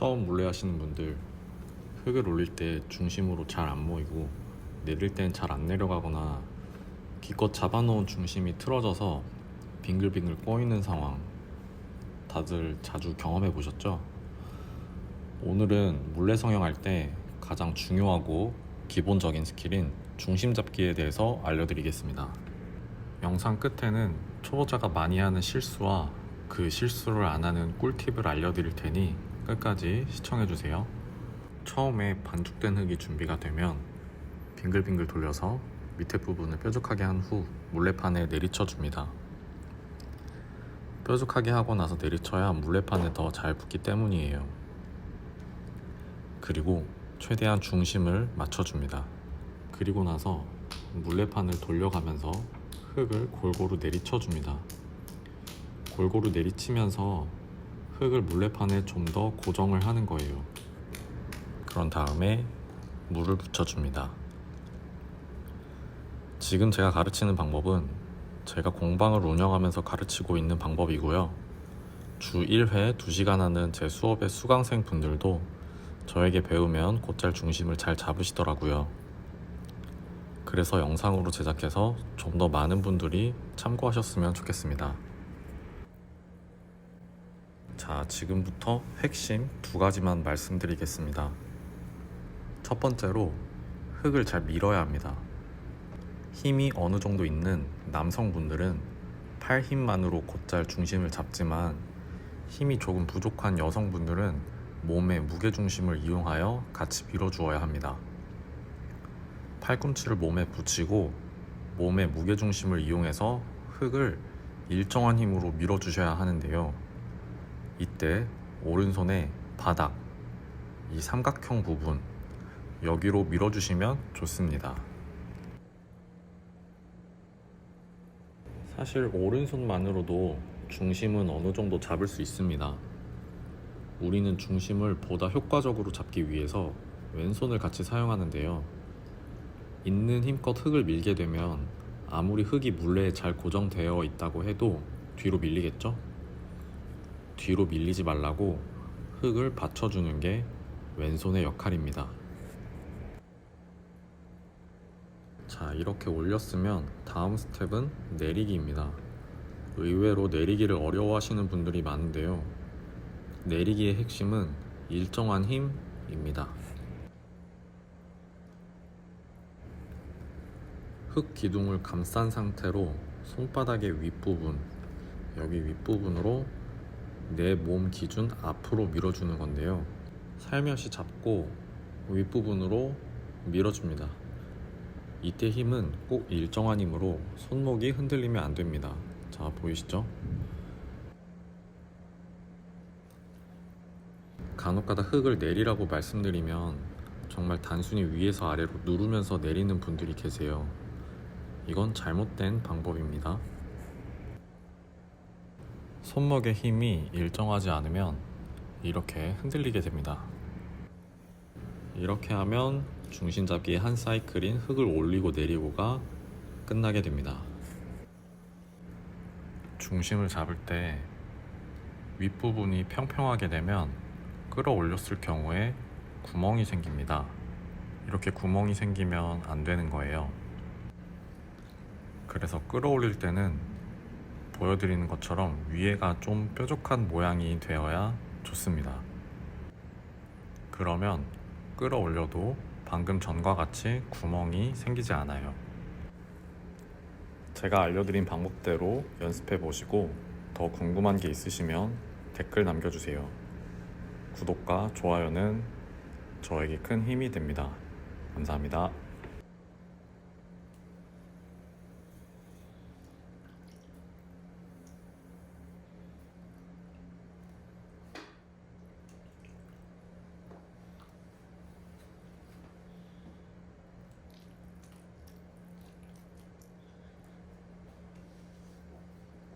처음 물레 하시는 분들 흙을 올릴 때 중심으로 잘 안 모이고 내릴 땐 잘 안 내려가거나 기껏 잡아놓은 중심이 틀어져서 빙글빙글 꼬이는 상황 다들 자주 경험해 보셨죠? 오늘은 물레 성형할 때 가장 중요하고 기본적인 스킬인 중심 잡기에 대해서 알려드리겠습니다. 영상 끝에는 초보자가 많이 하는 실수와 그 실수를 안 하는 꿀팁을 알려드릴 테니 끝까지 시청해주세요. 처음에 반죽된 흙이 준비가 되면 빙글빙글 돌려서 밑에 부분을 뾰족하게 한 후 물레판에 내리쳐 줍니다. 뾰족하게 하고 나서 내리쳐야 물레판에 더 잘 붙기 때문이에요. 그리고 최대한 중심을 맞춰줍니다. 그리고 나서 물레판을 돌려가면서 흙을 골고루 내리쳐줍니다. 골고루 내리치면서 흙을 물레판에 좀 더 고정을 하는 거예요. 그런 다음에 물을 붙여줍니다. 지금 제가 가르치는 방법은 제가 공방을 운영하면서 가르치고 있는 방법이고요. 주 1회 2시간 하는 제 수업의 수강생 분들도 저에게 배우면 곧잘 중심을 잘 잡으시더라고요. 그래서 영상으로 제작해서 좀 더 많은 분들이 참고하셨으면 좋겠습니다. 자, 지금부터 핵심 두 가지만 말씀드리겠습니다. 첫 번째로 흙을 잘 밀어야 합니다. 힘이 어느 정도 있는 남성분들은 팔 힘만으로 곧잘 중심을 잡지만 힘이 조금 부족한 여성분들은 몸의 무게 중심을 이용하여 같이 밀어주어야 합니다. 팔꿈치를 몸에 붙이고 몸의 무게 중심을 이용해서 흙을 일정한 힘으로 밀어주셔야 하는데요. 이때 오른손의 바닥, 이 삼각형 부분, 여기로 밀어주시면 좋습니다. 사실 오른손만으로도 중심은 어느 정도 잡을 수 있습니다. 우리는 중심을 보다 효과적으로 잡기 위해서 왼손을 같이 사용하는데요. 있는 힘껏 흙을 밀게 되면 아무리 흙이 물레에 잘 고정되어 있다고 해도 뒤로 밀리겠죠? 뒤로 밀리지 말라고 흙을 받쳐주는 게 왼손의 역할입니다. 자, 이렇게 올렸으면 다음 스텝은 내리기입니다. 의외로 내리기를 어려워하시는 분들이 많은데요. 내리기의 핵심은 일정한 힘입니다. 흙 기둥을 감싼 상태로 손바닥의 윗부분, 여기 윗부분으로 내 몸 기준 앞으로 밀어주는 건데요. 살며시 잡고 윗부분으로 밀어줍니다. 이때 힘은 꼭 일정한 힘으로 손목이 흔들리면 안 됩니다. 자, 보이시죠? 간혹가다 흙을 내리라고 말씀드리면 정말 단순히 위에서 아래로 누르면서 내리는 분들이 계세요. 이건 잘못된 방법입니다. 손목의 힘이 일정하지 않으면 이렇게 흔들리게 됩니다. 이렇게 하면 중심 잡기의 한 사이클인 흙을 올리고 내리고가 끝나게 됩니다. 중심을 잡을 때 윗부분이 평평하게 되면 끌어올렸을 경우에 구멍이 생깁니다. 이렇게 구멍이 생기면 안 되는 거예요. 그래서 끌어올릴 때는 보여드리는 것처럼 위에가 좀 뾰족한 모양이 되어야 좋습니다. 그러면 끌어올려도 방금 전과 같이 구멍이 생기지 않아요. 제가 알려드린 방법대로 연습해 보시고 더 궁금한 게 있으시면 댓글 남겨주세요. 구독과 좋아요는 저에게 큰 힘이 됩니다. 감사합니다.